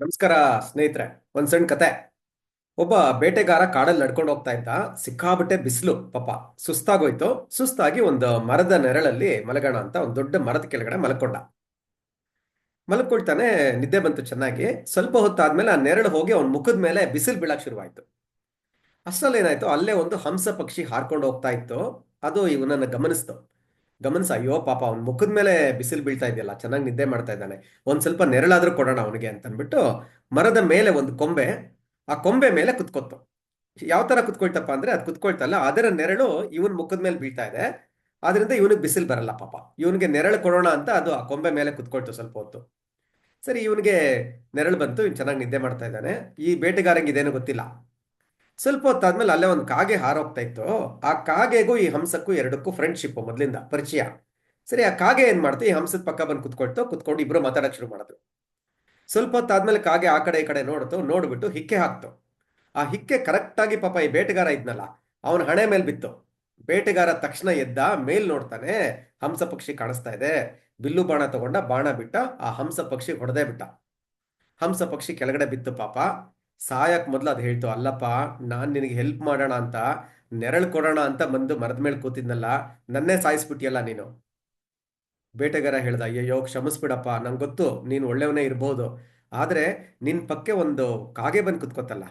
ನಮಸ್ಕಾರ, ಸ್ನೇಹಿತರೆ. ಒಂದ್ ಸಣ್ಣ ಕತೆ. ಒಬ್ಬ ಬೇಟೆಗಾರ ಕಾಡಲ್ಲಿ ನಡ್ಕೊಂಡು ಹೋಗ್ತಾ ಇದ್ದ. ಸಿಕ್ಕಾಬಟ್ಟೆ ಬಿಸಿಲು, ಪಾಪ. ಸುಸ್ತಾಗೋಯ್ತು. ಸುಸ್ತಾಗಿ ಒಂದು ಮರದ ನೆರಳಲ್ಲಿ ಮಲಗೋಣ ಅಂತ ಒಂದು ದೊಡ್ಡ ಮರದ ಕೆಳಗಡೆ ಮಲ್ಕೊಂಡ. ಮಲ್ಕೊಳ್ತಾನೆ, ನಿದ್ದೆ ಬಂತು ಚೆನ್ನಾಗಿ. ಸ್ವಲ್ಪ ಹೊತ್ತಾದ್ಮೇಲೆ ಆ ನೆರಳು ಹೋಗಿ ಅವನ ಮುಖದ ಮೇಲೆ ಬಿಸಿಲು ಬೀಳಕ್ ಶುರುವಾಯ್ತು. ಅಷ್ಟರಲ್ಲಿ ಏನಾಯ್ತು ಅಲ್ಲೇ ಒಂದು ಹಂಸ ಪಕ್ಷಿ ಹಾರ್ಕೊಂಡು ಹೋಗ್ತಾ ಇತ್ತು. ಅದು ಇವನನ್ನ ಗಮನಿಸ್ತು. ಗಮನಿಸ, ಅಯ್ಯೋ ಪಾಪ ಅವ್ನ ಮುಖದ ಮೇಲೆ ಬಿಸಿಲು ಬೀಳ್ತಾ ಇದೆಯಲ್ಲ, ಚೆನ್ನಾಗಿ ನಿದ್ದೆ ಮಾಡ್ತಾ ಇದ್ದಾನೆ, ಒಂದ್ ಸ್ವಲ್ಪ ನೆರಳಾದ್ರೂ ಕೊಡೋಣ ಅವನಿಗೆ ಅಂತ ಅಂದ್ಬಿಟ್ಟು ಮರದ ಮೇಲೆ ಒಂದು ಕೊಂಬೆ, ಆ ಕೊಂಬೆ ಮೇಲೆ ಕುತ್ಕೊತ್ತು. ಯಾವ ತರ ಕುತ್ಕೊಳ್ತಪ್ಪ ಅಂದ್ರೆ ಅದು ಕುತ್ಕೊಳ್ತಲ್ಲ ಅದರ ನೆರಳು ಇವನ್ ಮುಖದ ಮೇಲೆ ಬೀಳ್ತಾ ಇದೆ, ಆದ್ರಿಂದ ಇವನಿಗೆ ಬಿಸಿಲು ಬರಲ್ಲ ಪಾಪ. ಇವನಿಗೆ ನೆರಳು ಕೊಡೋಣ ಅಂತ ಅದು ಆ ಕೊಂಬೆ ಮೇಲೆ ಕುತ್ಕೊಳ್ತು ಸ್ವಲ್ಪ ಹೊತ್ತು. ಸರಿ, ಇವನಿಗೆ ನೆರಳು ಬಂತು, ಇವ್ನು ಚೆನ್ನಾಗಿ ನಿದ್ದೆ ಮಾಡ್ತಾ ಇದ್ದಾನೆ. ಈ ಬೇಟೆಗಾರಂಗೆ ಇದೇನು ಗೊತ್ತಿಲ್ಲ. ಸ್ವಲ್ಪ ಹೊತ್ತಾದ್ಮೇಲೆ ಅಲ್ಲೇ ಒಂದು ಕಾಗೆ ಹಾರೋಗ್ತಾ ಇತ್ತು. ಆ ಕಾಗೆಗೂ, ಈ ಹಂಸಕ್ಕೂ ಎರಡಕ್ಕೂ ಫ್ರೆಂಡ್ಶಿಪ್ ಮೊದಲಿಂದ ಪರಿಚಯ. ಸರಿ, ಆ ಕಾಗೆ ಏನ್ ಮಾಡ್ತು? ಈ ಹಂಸದ ಪಕ್ಕ ಬಂದು ಕುತ್ಕೊಳ್ತು. ಕುತ್ಕೊಂಡು ಇಬ್ರು ಮಾತಾಡಕ್ ಶುರು ಮಾಡಿದ್ರು. ಸ್ವಲ್ಪ ಹೊತ್ತಾದ್ಮೇಲೆ ಕಾಗೆ ಆ ಕಡೆ ಈ ಕಡೆ ನೋಡ್ತು. ನೋಡ್ಬಿಟ್ಟು ಹಿಕ್ಕೆ ಹಾಕ್ತು. ಆ ಹಿಕ್ಕೆ ಕರೆಕ್ಟ್ ಆಗಿ ಪಾಪ ಈ ಬೇಟೆಗಾರ ಇದ್ನಲ್ಲ, ಅವನ ಹಣೆ ಮೇಲೆ ಬಿತ್ತು. ಬೇಟೆಗಾರ ತಕ್ಷಣ ಎದ್ದ, ಮೇಲ್ ನೋಡ್ತಾನೆ, ಹಂಸ ಪಕ್ಷಿ ಕಾಣಿಸ್ತಾ ಇದೆ. ಬಿಲ್ಲು ಬಾಣ ತಗೊಂಡ ಬಾಣ ಬಿಟ್ಟ, ಆ ಹಂಸ ಪಕ್ಷಿ ಹೊಡೆದೇ ಬಿಟ್ಟ. ಹಂಸ ಪಕ್ಷಿ ಕೆಳಗಡೆ ಬಿತ್ತು ಪಾಪ. ಸಾಯಕ್ ಮೊದ್ಲು ಅದು ಹೇಳ್ತು, ಅಲ್ಲಪ್ಪ, ನಾನು ನಿನಗೆ ಹೆಲ್ಪ್ ಮಾಡೋಣ ಅಂತ, ನೆರಳು ಕೊಡೋಣ ಅಂತ ಬಂದು ಮರದ ಮೇಲೆ ಕೂತಿದ್ನಲ್ಲ, ನನ್ನೇ ಸಾಯಿಸ್ಬಿಟ್ಟಿಯಲ್ಲ ನೀನು. ಬೇಟೆಗಾರ ಹೇಳ್ದ ಅಯ್ಯೋ ಕ್ಷಮಿಸ್ಬಿಡಪ್ಪ, ನಂಗೆ ಗೊತ್ತು, ನೀನು ಒಳ್ಳೆಯವನೇ ಇರ್ಬೋದು, ಆದ್ರೆ ನಿನ್ ಪಕ್ಕೆ ಒಂದು ಕಾಗೆ ಬಂದು ಕುತ್ಕೋತಲ್ಲ.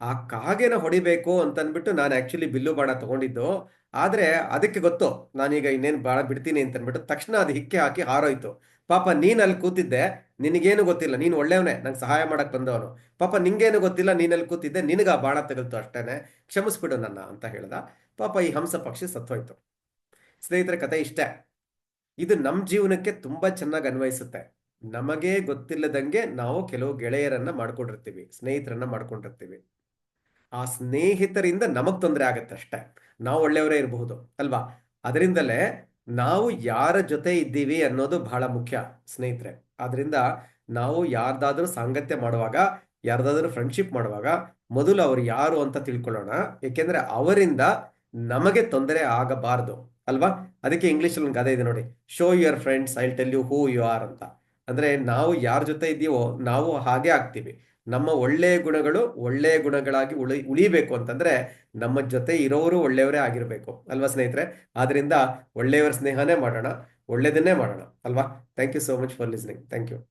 ಆ ಕಾಗೆನ ಹೊಡಿಬೇಕು ಅಂತ ಅಂದ್ಬಿಟ್ಟು ನಾನು ಆಕ್ಚುಲಿ ಬಿಲ್ಲು ಬಾಣ ತಗೊಂಡಿದ್ದು, ಆದ್ರೆ ಅದಕ್ಕೆ ಗೊತ್ತು, ನಾನೀಗ ಇನ್ನೇನು ಬಾಣ ಬಿಡ್ತೀನಿ ಅಂತ ಅಂದ್ಬಿಟ್ಟು ತಕ್ಷಣ ಅದು ಹಿಕ್ಕೆ ಹಾಕಿ ಹಾರೋಯ್ತು. ಪಾಪ ನೀನ್ ಅಲ್ಲಿ ಕೂತಿದ್ದೆ, ನಿನಗೇನು ಗೊತ್ತಿಲ್ಲ, ನೀನು ಒಳ್ಳೆಯವನೇ, ನಂಗೆ ಸಹಾಯ ಮಾಡಕ್ ಬಂದವನು. ಪಾಪ ನಿಂಗೇನು ಗೊತ್ತಿಲ್ಲ, ನೀನಲ್ಲಿ ಕೂತಿದ್ದೆ, ನಿನಗ ಬಾಣ ತಗಲ್ತು ಅಷ್ಟೇನೆ. ಕ್ಷಮಿಸ್ಬಿಡು ನನ್ನ ಅಂತ ಹೇಳ್ದ. ಪಾಪ ಈ ಹಂಸ ಪಕ್ಷಿ ಸತ್ತೋಯ್ತು. ಸ್ನೇಹಿತರ, ಕತೆ ಇಷ್ಟೇ. ಇದು ನಮ್ಮ ಜೀವನಕ್ಕೆ ತುಂಬಾ ಚೆನ್ನಾಗಿ ಅನ್ವಯಿಸುತ್ತೆ. ನಮಗೆ ಗೊತ್ತಿಲ್ಲದಂಗೆ ನಾವು ಕೆಲವು ಗೆಳೆಯರನ್ನ ಮಾಡ್ಕೊಂಡಿರ್ತೀವಿ, ಸ್ನೇಹಿತರನ್ನ ಮಾಡ್ಕೊಂಡಿರ್ತೀವಿ. ಆ ಸ್ನೇಹಿತರಿಂದ ನಮಗ್ ತೊಂದರೆ ಆಗತ್ತೆ ಅಷ್ಟೇ. ನಾವು ಒಳ್ಳೆಯವರೇ ಇರಬಹುದು, ಅಲ್ವಾ? ಅದರಿಂದಲೇ ನಾವು ಯಾರ ಜೊತೆ ಇದ್ದೀವಿ ಅನ್ನೋದು ಬಹಳ ಮುಖ್ಯ, ಸ್ನೇಹಿತರೆ. ಆದ್ರಿಂದ ನಾವು ಯಾರ್ದಾದ್ರೂ ಸಾಂಗತ್ಯ ಮಾಡುವಾಗ, ಯಾರ್ದಾದ್ರೂ ಫ್ರೆಂಡ್ಶಿಪ್ ಮಾಡುವಾಗ ಮೊದಲು ಅವ್ರು ಯಾರು ಅಂತ ತಿಳ್ಕೊಳ್ಳೋಣ. ಏಕೆಂದ್ರೆ ಅವರಿಂದ ನಮಗೆ ತೊಂದರೆ ಆಗಬಾರದು, ಅಲ್ವಾ? ಅದಕ್ಕೆ ಇಂಗ್ಲಿಷ್ ಅಲ್ಲಿ ಗಾದೆ ಇದೆ ನೋಡಿ. Show your friends I tell you who you are ಅಂತ. ಅಂದ್ರೆ ನಾವು ಯಾರ ಜೊತೆ ಇದೀವೋ, ನಾವು ಹಾಗೆ ಆಗ್ತೀವಿ. ನಮ್ಮ ಒಳ್ಳೆಯ ಗುಣಗಳು ಒಳ್ಳೆಯ ಗುಣಗಳಾಗಿ ಉಳಿ, ಉಳಿಬೇಕು ಅಂತಂದ್ರೆ ನಮ್ಮ ಜೊತೆ ಇರೋರು ಒಳ್ಳೆಯವರೇ ಆಗಿರಬೇಕು. ಅಲ್ವಾ ಸ್ನೇಹಿತರೆ? ಆದ್ರಿಂದ ಒಳ್ಳೆಯವರ ಸ್ನೇಹನೇ ಮಾಡೋಣ ಒಳ್ಳೆಯದನ್ನೇ ಮಾಡೋಣ. ಅಲ್ವಾ? Thank you so much for listening thank you